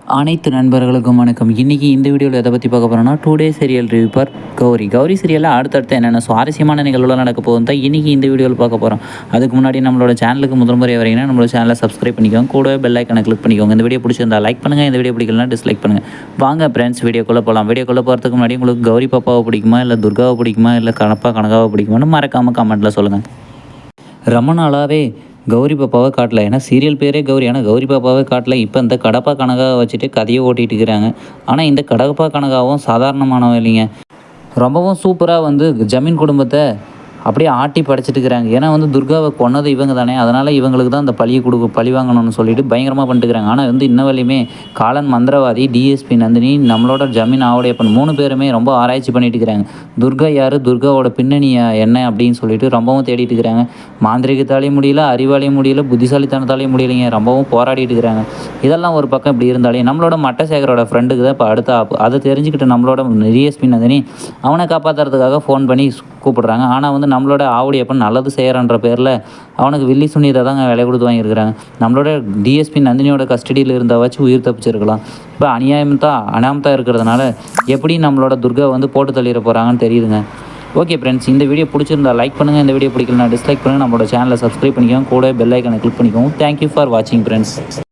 அனைத்து நண்பர்களுக்கும் வணக்கம். இன்றைக்கி இந்த வீடியோவில் எதை பற்றி பார்க்க போகிறோம்னா டூ டே சீரியல் ரிவ்யூ பர் கௌரி. கௌரி சீரியலில் அடுத்தடுத்து என்னென்ன சுவாரஸ்யமான நிகழ்வுகள் நடக்க போகும் தான் இன்றைக்கி இந்த வீடியோவில் பார்க்க போகிறோம் அதுக்கு முன்னாடி நம்மளோட சேனலுக்கு முதல் முறை வரீங்கன்னா நம்மளோட சேனலை சப்ஸ்கிரைப் பண்ணிக்கோங்க. கூட பெல் ஐக்கனை கிளிக் பண்ணிக்கோங்க. இந்த வீடியோ பிடிச்சிருந்தா லைக் பண்ணுங்கள் இந்த வீடியோ பிடிக்கலனா டிஸ்லைக் பண்ணுங்கள் வாங்க ஃப்ரெண்ட்ஸ் வீடியோக்குள்ளே போகலாம் வீடியோக்குள்ளே போகிறதுக்கு முன்னாடி உங்களுக்கு கௌரி பாப்பாவை பிடிக்குமா இல்லை துர்காவை பிடிக்குமா இல்லை கணப்பா கனகாவை பிடிக்குமான்னு மறக்காமல் கமெண்ட்டில் சொல்லுங்கள் ரொம்ப நாளாகவே கௌரி பாப்பாவை காட்டல. ஏன்னா சீரியல் பேரே கௌரி. ஆனால் கௌரி பாப்பாவை காட்டல. இப்போ இந்த கடப்பா கனகாவை வச்சுட்டு கதையை ஓட்டிகிட்டு இருக்கிறாங்க. ஆனால் இந்த கடப்பா கனகாவும் சாதாரணமானவன் இல்லைங்க. ரொம்பவும் சூப்பராக வந்து ஜமீன் குடும்பத்தை அப்படியே ஆட்டி படைச்சிட்டு இருக்கிறாங்க ஏன்னா வந்து துர்காவை கொன்னது இவங்க தானே அதனால் இவங்களுக்கு தான் அந்த பழியை கொடுக்க பழி வாங்கணும்னு சொல்லிட்டு பயங்கரமாக பண்ணிட்டுக்கிறாங்க. ஆனால் வந்து இன்ன வரையுமே காலன் மந்திரவாதி டிஎஸ்பி நந்தினி நம்மளோட ஜமீன் ஆவுடையப்பன் மூணு பேருமே ரொம்ப ஆராய்ச்சி பண்ணிட்டு இருக்கிறாங்க துர்கா யார்? துர்காவோட பின்னணி என்ன அப்படின்னு சொல்லிட்டு ரொம்பவும் தேடிட்டு இருக்கிறாங்க மாந்திரிகத்தாலேயும் முடியல அறிவாலையும் முடியல புத்திசாலித்தனத்தாலேயும் முடியலைங்க. ரொம்பவும் போராடிட்டு இருக்கிறாங்க இதெல்லாம் ஒரு பக்கம் இப்படி இருந்தாலே நம்மளோட மட்டசேகரோட ஃப்ரெண்டுக்கு தான் இப்போ அடுத்த ஆப்பு. அதை தெரிஞ்சுக்கிட்டு நம்மளோட டிஎஸ்பி நந்தினி அவனை காப்பாற்றுறதுக்காக ஃபோன் பண்ணி கூப்பிடுறாங்க. ஆனால் வந்து நம்மளோட ஆவுடையப்பன் நல்லது செய்கிறன்ற பேரில் அவனுக்கு வில்லி சுனிதை தாங்க விலை கொடுத்து வாங்கியிருக்கிறாங்க. நம்மளோட டிஎஸ்பி நந்தினியோட கஸ்டடியில் இருந்தா உயிர் தப்பிச்சிருக்கலாம். இப்போ அநியாயம் தான் அனாமத்தான் இருக்கிறதுனால எப்படி நம்மளோட துர்கா வந்து போட்டு தள்ளிட போகிறாங்கன்னு தெரியுதுங்க. ஓகே ஃப்ரெண்ட்ஸ் இந்த வீடியோ பிடிச்சிருந்தா லைக் பண்ணுங்கள் இந்த வீடியோ பிடிக்கலனா டிஸ்லைக் பண்ணுங்கள் நம்மளோட சேனலை சப்ஸ்கிரைப் பண்ணிக்கோங்க. கூட பெல் ஐக்கனை கிளிக் பண்ணிக்கோங்க. தேங்க்யூ ஃபார் வாட்சிங் ஃப்ரெண்ட்ஸ்